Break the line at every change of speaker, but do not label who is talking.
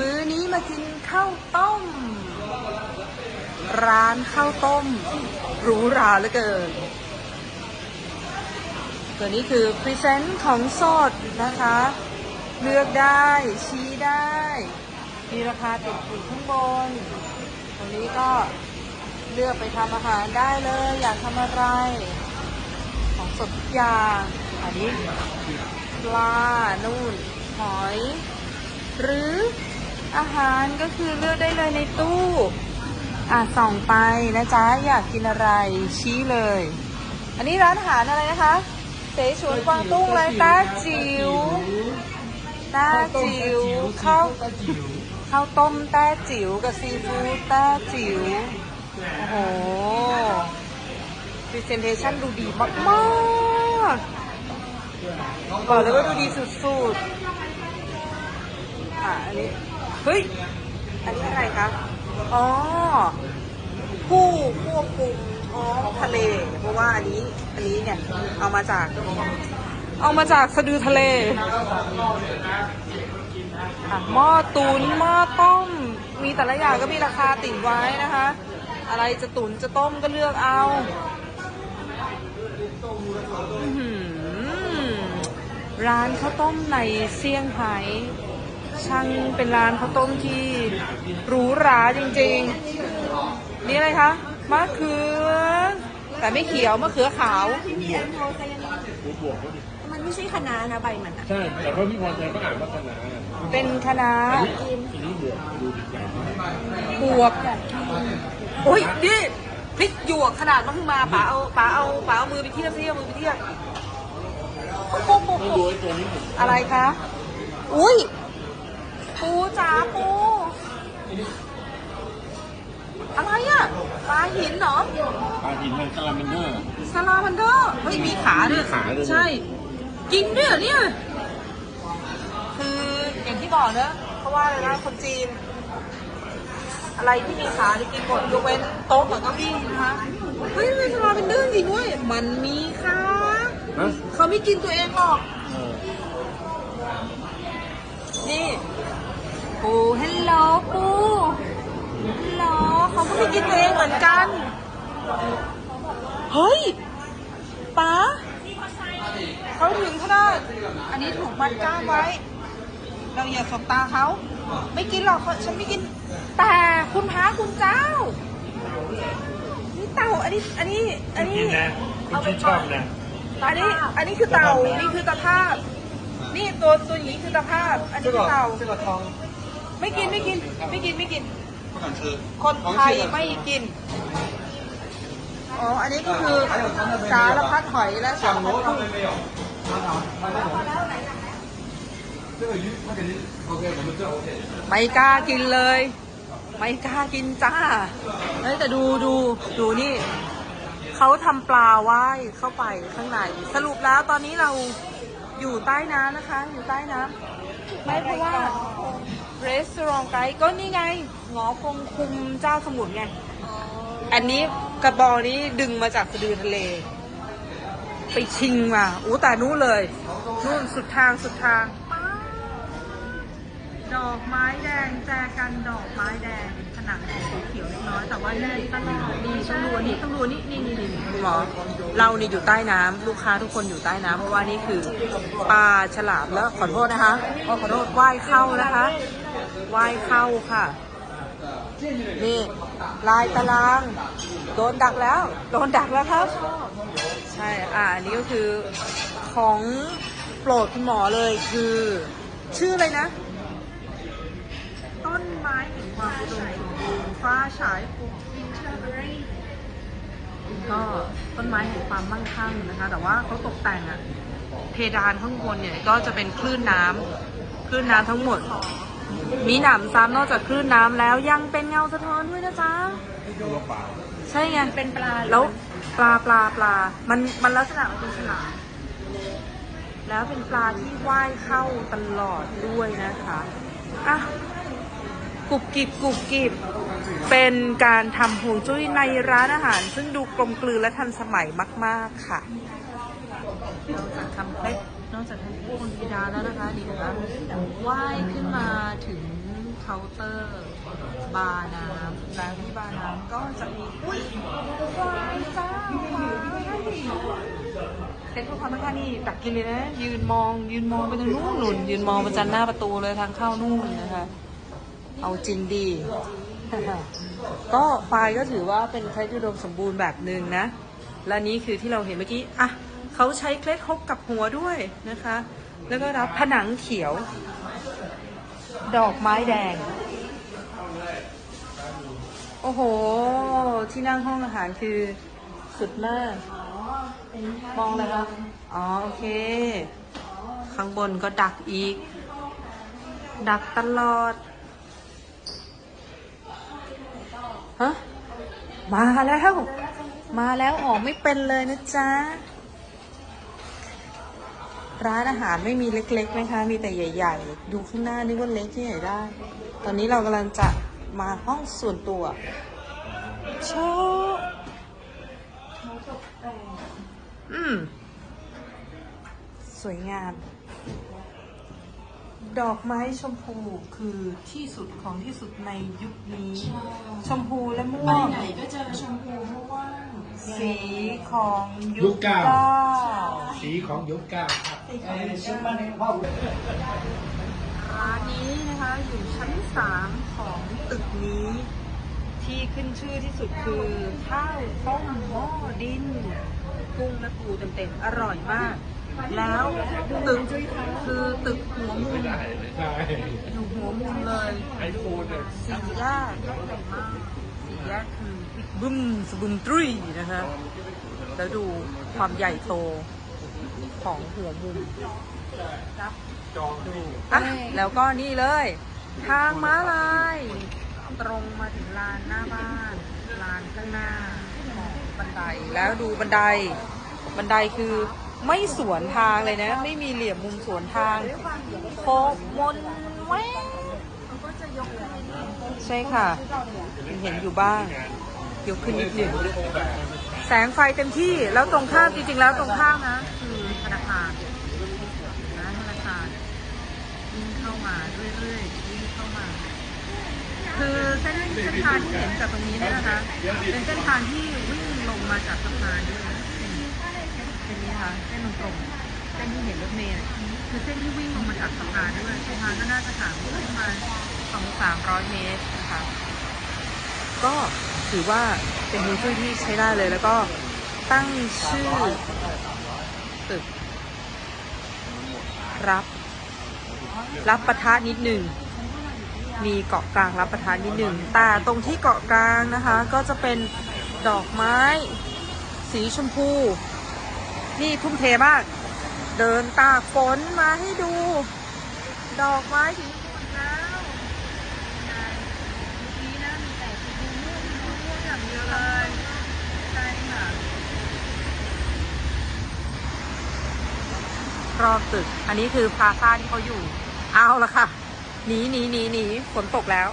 มื้อนี้มากินข้าวต้ม ร้านข้าวต้มหรูหราเหลือเกินตัวนี้คือพรีเซนต์ของสดนะคะ เลือกได้ชี้ได้ มีราคาติดอยู่ข้างบนตรงนี้ก็เลือกไปทำอาหารได้เลย อยากทำอะไร ของสดทุกอย่างอันนี้ปลา นู่น หอย หรือ อาหารก็คือเลือกได้เลยในตู้ อะส่องไปนะจ๊ะ อยากกินอะไรชี้เลย อันนี้ร้านอาหารอะไรนะคะ เสฉวนกวางตุ้งไรต้าจิ๋วต้าจิ๋วข้าวข้าวต้มแต้จิ๋วกับซีฟู้ดแต้จิ๋วโอ้โหพรีเซนเทชันดูดีมากๆบอกเลยว่าดูดีสุดๆ อะ อันนี้ เฮ้ย อันนี้อะไรคะ อ๋อ ผู้ควบคุมท้องทะเล เพราะว่าอันนี้ อันนี้เนี่ย เอามาจาก เอามาจากสะดือทะเลหม้อตุนหม้อต้ม มีแต่ละอย่างก็มีราคาติดไว้นะคะ อะไรจะตุนจะต้มก็เลือกเอาร้านข้าวต้มในเซี่ยงไฮ้ ช่างเป็นร้านข้าวต้มที่หรูหราจริงๆ นี่อะไรคะมะเขือ แต่ไม่เขียวมะเขือขาว
มันไม่ใช่คะน้านะใบมันอะ
ใช่ แต่เพราะพี่พรชัยก็อ่านว่าคณะ
เป็นคณะ
ทีนี้บวกดูดีใจมาก
บวกโอ้ยนี่พริกหยวกขนาดมันขึ้นมาป๋าเอาป๋าเอาป๋าเอามือไปเทียบซิเอามือไปเทียบโอ้โห
ต้องดูไอ้ตัวนี้ผม
อะไรคะ อุ้ย ปูจ๋าปู อะไรอะปลาหินเหรอ
ปลาหินมันคาราเมนเดอร์
สลามันเดอร์เฮ้ยมีขาด้วย
มีขาด้วย
ใช่ กินด้วยเหรอเนี่ย คืออย่างที่บอกเนอะเพราะว่าอะไรนะคนจีน อะไรที่มีขาที่กินหมดยกเว้นโต๊ะกับเก้าอี้นะคะเฮ้ยมันสลาเป็นเรื่องจริงเว้ยมันมีขา
ฮะ
เขาไม่กินตัวเองหรอก
เออ
นี่ ปูฮัลโหลปูฮัลโหลเขาก็ไม่กินตัวเองเหมือนกัน เฮ้ยป๋าเขาถึงขนาดอันนี้ถูกมัดก้ามไว้ เราอย่าสบตาเขา ไม่กินหรอกเขาฉันไม่กิน แต่คุณพระคุณเจ้า นี่เต่า อันนี้ อันนี้ อันนี้
กินนะคุณชื่นชอบนะ
อันนี้ อันนี้คือเต่า นี่คือตะภาพ นี่ตัวตัวนี้คือตะภาพ อันนี้คือเต่า ไม่กินไม่กินไม่กินไม่กินคนไทยไม่กิน อ๋อ อันนี้ก็คือสารพัดหอยและสารพัดกุ้งไม่กล้ากินเลย ไม่กล้ากินจ้าเฮ้ยแต่ดูดูดูนี่ เขาทำปลาว่ายเข้าไปข้างใน สรุปแล้วตอนนี้เราอยู่ใต้น้ำนะคะ อยู่ใต้น้ำไม่เพราะว่าเรสอรองไกด์ก็นี่ไงหงอคงคุมเจ้าสมุทรไง อันนี้กระบอกนี้ดึงมาจากสะดือทะเล ไปชิงมาอู้แต่นู้นเลย นู่นสุดทางสุดทาง ดอกไม้แดงแจกันดอกไม้แดงผนังสีเขียวเล็กน้อยแต่ว่าแน่นตลอดนี่ต้องดูอันนี้ต้องดูนี่นี่นี่นี่คุณหมอเรานี่อยู่ใต้น้ำลูกค้าทุกคนอยู่ใต้น้ำเพราะว่านี่คือปลาฉลามแล้วขอโทษนะคะขอโทษว่ายเข้านะคะ วายเข้าค่ะ นี่ ลายตาราง โดนดักแล้ว โดนดักแล้วครับ ใช่ อ่าอันนี้ก็คือของโปรดคุณหมอเลยคือ ชื่ออะไรนะ ต้นไม้แห่งความอุดมสมบูรณ์ฟ้าฉายปลูกอินเทอร์เบอรี่ก็ต้นไม้แห่งความมั่งคั่งนะคะ แต่ว่าเขาตกแต่งอะเพดานข้างบนเนี่ยก็จะเป็นคลื่นน้ำคลื่นน้ำทั้งหมด มีหนำซ้ำนอกจากคลื่นน้ำแล้วยังเป็นเงาสะท้อนด้วยนะจ๊ะใช่ไง
เป็นปลา
แล้วปลาปลาปลา มันมันลักษณะเป็นฉลามแล้วเป็นปลาที่ว่ายเข้าตลอดด้วยนะคะอะกุบกิบกุบกิบเป็นการทำฮวงจุ้ยในร้านอาหาร ซึ่งดูกลมกลืนและทันสมัยมาก ๆ ค่ะนอกจากทำเคล็ดน อกจากทำเคล็ดบนเพดาแล้วนะคะนี่นะคะว่ายขึ้นมาถึงขาน์เตอร์บาร์น้ำแล้วที่บาร์น้ำก็จะมีอุ้ยวายจ้าวายเป็นพวกความต้องกานี่ตักกินเลยนะ ยืนมอง ยืนมองไปตรงนู้นหนุนยืนมองไปจันหน้าประตูเลยทางเข้านู่นนะคะ เอาจริงดี ก็ไฟล์ก็ถือว่าเป็นเคล็ดอุดมสมบูรณ์แบบหนึ่งนะ และนี้คือที่เราเห็นเมื่อกี้ อะ เขาใช้เคล็ดฮกกับหัวด้วยนะคะ แล้วก็รับผนังเขียว ดอกไม้แดง โอ้โห ที่นั่งห้องอาหารคือสุดมาก มองเลยครับอ๋อ โอเค ข้างบนก็ดักอีก ดักตลอด ฮะ มาแล้ว มาแล้วออกไม่เป็นเลยนะจ๊ะ ร้านอาหารไม่มีเล็กๆนะคะ มีแต่ใหญ่ ๆ ดูข้างหน้านี่ว่าเล็กที่ไหนได้ ตอนนี้เรากำลังจะมาห้องส่วนตัวโชว์อืม สวยงาม ดอกไม้ชมพูคือที่สุดของที่สุดในยุคนี้ ชมพูและม่วง
ไหนก็เจอชมพูม่วง
สีของ
ยุ
ยุ
คเก้า
เก้า
สีของยุคเก้าครับ
ร้านนี้นะคะอยู่ชั้นสามของตึกนี้ ที่ขึ้นชื่อที่สุดคือข้าวต้มหม้อดินกุ้งและปูเต็มๆอร่อยมาก แล้วตึกคือตึกหัวมุมอยู่หัวมุมเลยสี่แยกใหญ่มากสี่แยกคือบึ้มสบุนตรีนะคะแล้วดูความใหญ่โต ของหัวมุมครับดูอะแล้วก็นี่เลย ทางม้าลาย ตรงมาถึงลานหน้าบ้านลานข้างหน้าของบันไดแล้วดูบันได บันไดคือไม่สวนทางเลยนะ ไม่มีเหลี่ยมมุมสวนทางโค้งมนแววใช่ค่ะ เห็นอยู่บ้างยกขึ้นนิดหนึ่งแสงไฟเต็มที่แล้วตรงข้ามจริงๆแล้วตรงข้ามนะ คือธนาคารนะธนาคารวิ่งเข้า มาเรื่อยๆวิ่งเข้ามา คือเส้นเส้นทางที่เห็นจากตรงนี้เนี่ยนะคะ เป็นเส้นทางที่วิ่งลงมาจากสะพานด้วยนะเป็นนี้นะคะเส้นตรงๆเส้นที่เห็นรถเมล์คือเส้นที่วิ่งลงมาจากสะพานด้วยสะพานก็น่าจะห่างประมาณสองสามร้อยเมตรนะคะก็ถือว่าเป็นมูชื่อที่ใช้ได้เลยแล้วก็ตั้งชื่อตึกรับ รับประทะนิดหนึ่ง มีเกาะกลางรับประทานนิดหนึ่ง แต่ตรงที่เกาะกลางนะคะ ก็จะเป็นดอกไม้ สีชมพู นี่ทุ่มเทมาก เดินตากฝนมาให้ดู ดอกไม้สีชมพูแล้วเมื่อกี้นะมีแต่สีชมพูม่วงอย่างเดียวเลยใช่ค่ะรอบตึก อันนี้คือพาซ่าที่เขาอยู่ เอาละค่ะ หนีหนีหนีหนีฝนตกแล้ว